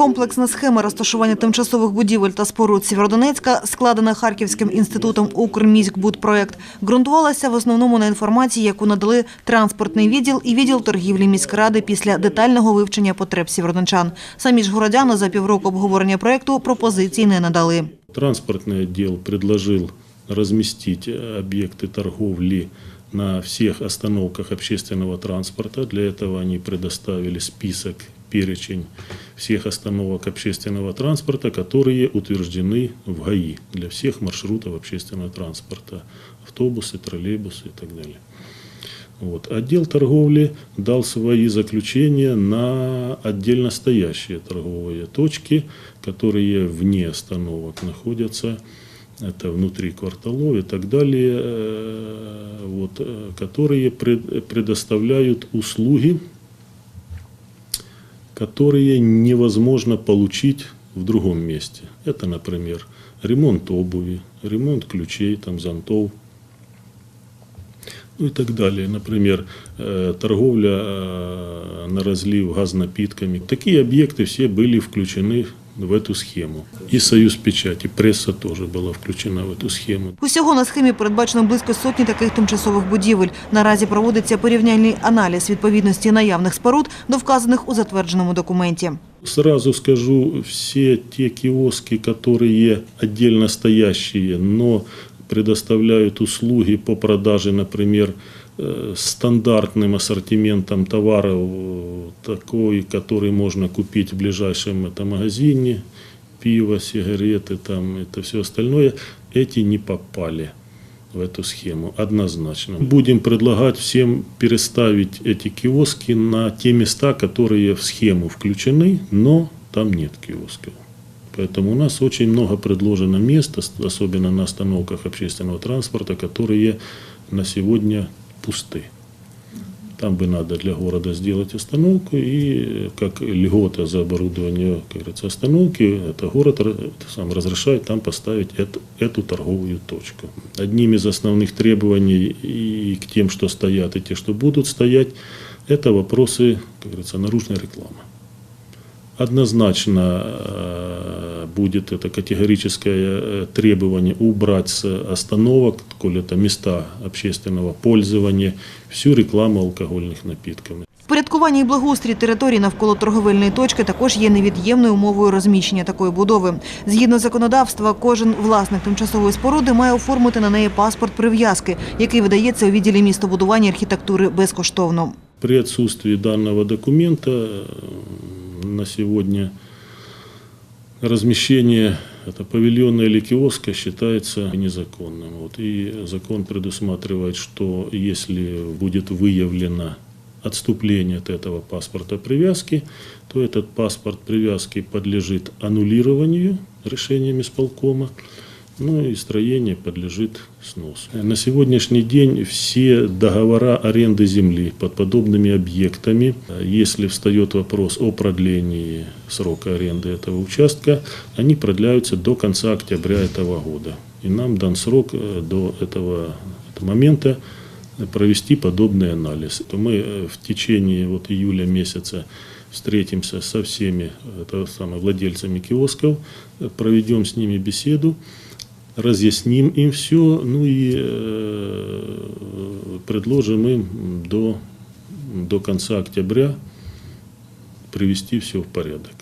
Комплексна схема розташування тимчасових будівель та споруд Сєвєродонецька, складена Харківським інститутом «Укрміськбудпроект», ґрунтувалася в основному на інформації, яку надали транспортний відділ і відділ торгівлі міськради після детального вивчення потреб сєвєродончан. Самі ж городяни за півроку обговорення проєкту пропозицій не надали. Транспортный отдел предложил разместить э, объекты торговли на всех остановках общественного транспорта. Для этого они предоставили список, перечень всех остановок общественного транспорта, которые утверждены в ГАИ для всех маршрутов общественного транспорта. Автобусы, троллейбусы и так далее. Вот. Отдел торговли дал свои заключения на отдельно стоящие торговые точки, которые вне остановок находятся, это внутри кварталов и так далее, э, вот, э, которые пред- предоставляют услуги, которые невозможно получить в другом месте. Это, например, ремонт обуви, ремонт ключей, там, зонтов, ну и так далее. Например, э, торговля э, на разлив газнапитками. Такие объекты все были включены в эту схему. И Союз печати, пресса тоже была включена в эту схему. Усього на схемі передбачено близько сотні таких тимчасових будівель. Наразі проводиться порівняльний аналіз відповідності наявних споруд до вказаних у затвердженому документі. Сразу скажу, все те киоски, которые отдельно стоящие, но предоставляют услуги по продаже, например, э, Стандартным ассортиментом товаров, э, такой, который можно купить в ближайшем это, магазине, пиво, сигареты, там, это все остальное, эти не попали в эту схему однозначно. Будем предлагать всем переставить эти киоски на те места, которые в схему включены, но там нет киосков. Поэтому у нас очень много предложено мест, ос- особенно на остановках общественного транспорта, которые на сегодня пусты. Там бы надо для города сделать остановку и э, как льгота за оборудование, как говорится, остановки, это город сам разрешает там поставить эту, эту торговую точку. Одним из основных требований и к тем, что стоят, и те, что будут стоять, это вопросы, как говорится, наружной рекламы. Однозначно э, будет это категорическое э, требование убрать с остановок, коль это места общественного пользования, всю рекламу алкогольных напитков. Впорядкування і благоустрій територій навколо торговельної точки також є невід'ємною умовою розміщення такої будови. Згідно законодавства, кожен власник тимчасової споруди має оформити на неї паспорт прив'язки, який видається у відділі містобудування і архітектури безкоштовно. При отсутствии данного документа э, на сегодня Размещение это павильона или киоска считается незаконным. Вот. И закон предусматривает, что если будет выявлено отступление от этого паспорта привязки, то этот паспорт привязки подлежит аннулированию решением исполкома, ну и строение подлежит сносу. На сегодняшний день все договора аренды земли под подобными объектами, если встает вопрос о продлении срока аренды этого участка, они продляются до конца октября этого года. И нам дан срок э, до этого, момента провести подобный анализ. То мы э, в течение вот июля месяца встретимся со всеми это самое, владельцами киосков, э, проведем с ними беседу, разъясним им все, ну и э, предложим им до, до конца октября привести все в порядок.